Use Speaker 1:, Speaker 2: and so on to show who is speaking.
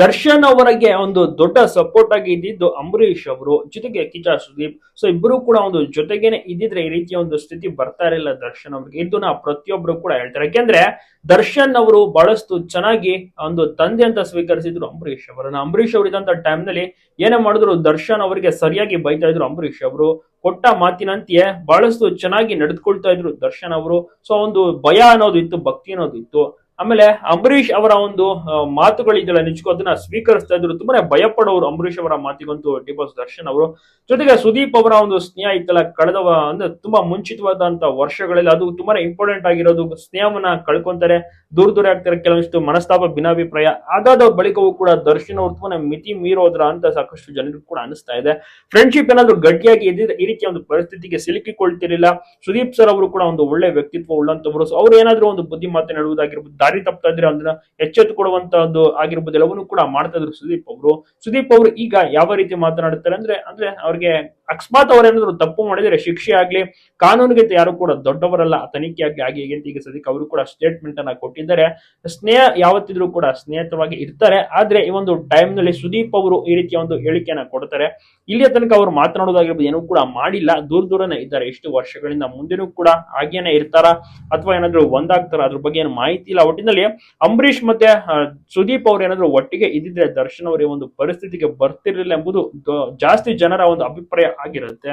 Speaker 1: ದರ್ಶನ್ ಅವರಿಗೆ ಒಂದು ದೊಡ್ಡ ಸಪೋರ್ಟ್ ಆಗಿ ಇದ್ದಿದ್ದು ಅಂಬರೀಶ್ ಅವರು, ಜೊತೆಗೆ ಕಿಚಾ ಸುದೀಪ್. ಸೊ ಇಬ್ಬರು ಕೂಡ ಒಂದು ಜೊತೆಗೇನೆ ಇದ್ದಿದ್ರೆ ಈ ರೀತಿಯ ಒಂದು ಸ್ಥಿತಿ ಬರ್ತಾ ಇರಲಿಲ್ಲ ದರ್ಶನ್ ಅವ್ರಿಗೆ. ಇದನ್ನ ಪ್ರತಿಯೊಬ್ರು ಕೂಡ ಹೇಳ್ತಾರೆ. ಯಾಕೆಂದ್ರೆ ದರ್ಶನ್ ಅವರು ಬಹಳಷ್ಟು ಚೆನ್ನಾಗಿ ಒಂದು ತಂದೆ ಅಂತ ಸ್ವೀಕರಿಸಿದ್ರು ಅಂಬರೀಶ್ ಅವರನ್ನ ಅಂಬರೀಶ್ ಅವರು ಇದ್ದಂತ ಟೈಮ್ನಲ್ಲಿ ಏನೇ ಮಾಡಿದ್ರು ದರ್ಶನ್ ಅವರಿಗೆ ಸರಿಯಾಗಿ ಬೈತಾ ಇದ್ರು ಅಂಬರೀಶ್ ಅವರು. ಕೊಟ್ಟ ಮಾತಿನಂತೆಯೇ ಬಹಳಷ್ಟು ಚೆನ್ನಾಗಿ ನಡೆದುಕೊಳ್ತಾ ಇದ್ರು ದರ್ಶನ್ ಅವರು. ಸೊ ಒಂದು ಭಯ ಅನ್ನೋದು ಇತ್ತು, ಭಕ್ತಿ ಅನ್ನೋದು ಇತ್ತು. ಆಮೇಲೆ ಅಂಬರೀಷ್ ಅವರ ಒಂದು ಮಾತುಗಳಿದೆಯಲ್ಲ ನಿಜಕ್ಕೂ ಅದನ್ನ ಸ್ವೀಕರಿಸ್ತಾ ಇದ್ರು. ತುಂಬಾನೇ ಭಯಪಡೋರು ಅಂಬರೀಷ್ ಅವರ ಮಾತಿಗಂತೂ ಬಾಸ್ ದರ್ಶನ್ ಅವರು. ಜೊತೆಗೆ ಸುದೀಪ್ ಅವರ ಒಂದು ಸ್ನೇಹ ಇತ್ತಲ್ಲ, ಕಳೆದ ಅಂದ್ರೆ ತುಂಬಾ ಮುಂಚಿತವಾದಂತ ವರ್ಷಗಳಲ್ಲಿ ಅದು ತುಂಬಾನೇ ಇಂಪಾರ್ಟೆಂಟ್ ಆಗಿರೋದು. ಸ್ನೇಹವನ್ನ ಕಳ್ಕೊಂತಾರೆ, ದೂರ ದೂರ ಆಗ್ತಾರೆ, ಕೆಲವೊಂದಿಷ್ಟು ಮನಸ್ತಾಪ, ಭಿನ್ನಾಭಿಪ್ರಾಯ. ಅದಾದ ಬಳಿಕವೂ ಕೂಡ ದರ್ಶನ್ ಅವರು ತುಂಬಾನೇ ಮಿತಿ ಮೀರೋದ್ರ ಅಂತ ಸಾಕಷ್ಟು ಜನರಿಗೂ ಕೂಡ ಅನಿಸ್ತಾ ಇದೆ. ಫ್ರೆಂಡ್ಶಿಪ್ ಏನಾದ್ರು ಗಟ್ಟಿಯಾಗಿ ಈ ರೀತಿಯ ಒಂದು ಪರಿಸ್ಥಿತಿಗೆ ಸಿಲುಕಿಕೊಳ್ತಿರಲಿಲ್ಲ. ಸುದೀಪ್ ಸರ್ ಅವರು ಕೂಡ ಒಂದು ಒಳ್ಳೆ ವ್ಯಕ್ತಿತ್ವ ಉಳ್ಳಂತವರು. ಅವ್ರು ಏನಾದ್ರು ಒಂದು ಬುದ್ಧಿ ಮಾತನಾಡುವುದಾಗಿರ್ಬೋದು ದಾರಿ ತಪ್ತಾ ಇದ್ರೆ ಅದನ್ನ ಎಚ್ಚೆತ್ತು ಕೊಡುವಂತಹದ್ದು ಆಗಿರ್ಬೋದು ಎಲ್ಲವನ್ನೂ ಕೂಡ ಮಾಡ್ತಾ ಇದ್ರು ಸುದೀಪ್ ಅವರು. ಸುದೀಪ್ ಅವರು ಈಗ ಯಾವ ರೀತಿ ಮಾತನಾಡುತ್ತಾರೆ ಅಂದ್ರೆ ಅಂದ್ರೆ ಅವ್ರಿಗೆ ಅಕಸ್ಮಾತ್ ಅವರೇನಾದ್ರು ತಪ್ಪು ಮಾಡಿದ್ರೆ ಶಿಕ್ಷೆ ಆಗ್ಲಿ ಕಾನೂನಿಗೆ ಯಾರು ಕೂಡ ದೊಡ್ಡವರಲ್ಲ ತನಿಖೆ ಆಗ್ಲಿ ಆಗಿ ಹೀಗೆ ಅಂತ ಈಗ ಸದ್ಯಕ್ಕೆ ಅವರು ಕೂಡ ಸ್ಟೇಟ್ಮೆಂಟ್ ಅನ್ನ ಕೊಟ್ಟಿದ್ದಾರೆ. ಸ್ನೇಹ ಯಾವತ್ತಿದ್ರು ಕೂಡ ಸ್ನೇಹಿತವಾಗಿ ಇರ್ತಾರೆ. ಆದ್ರೆ ಈ ಒಂದು ಟೈಮ್ನಲ್ಲಿ ಸುದೀಪ್ ಅವರು ಈ ರೀತಿಯ ಒಂದು ಹೇಳಿಕೆಯನ್ನ ಕೊಡ್ತಾರೆ. ಇಲ್ಲಿಯ ತನಕ ಅವರು ಮಾತನಾಡೋದಾಗಿರ್ಬೋದು ಏನೂ ಕೂಡ ಮಾಡಿಲ್ಲ. ದೂರ ದೂರನೇ ಇದ್ದಾರೆ. ಎಷ್ಟು ವರ್ಷಗಳಿಂದ ಮುಂದೆನೂ ಕೂಡ ಹಾಗೇನೆ ಇರ್ತಾರ? ಅಥವಾ ಏನಾದ್ರು ಒಂದಾಗ್ತಾರ? ಅದ್ರ ಬಗ್ಗೆ ಏನು ಮಾಹಿತಿ ಇಲ್ಲ. ಒಟ್ಟಿನಲ್ಲಿ ಅಂಬರೀಷ್ ಮತ್ತೆ ಸುದೀಪ್ ಅವ್ರು ಏನಾದ್ರು ಒಟ್ಟಿಗೆ ಇದ್ದಿದ್ರೆ ದರ್ಶನ್ ಅವರ ಒಂದು ಪರಿಸ್ಥಿತಿಗೆ ಬರ್ತಿರ್ಲಿಲ್ಲ ಎಂಬುದು ಜಾಸ್ತಿ ಜನರ ಒಂದು ಅಭಿಪ್ರಾಯ ಆಗಿರುತ್ತೆ.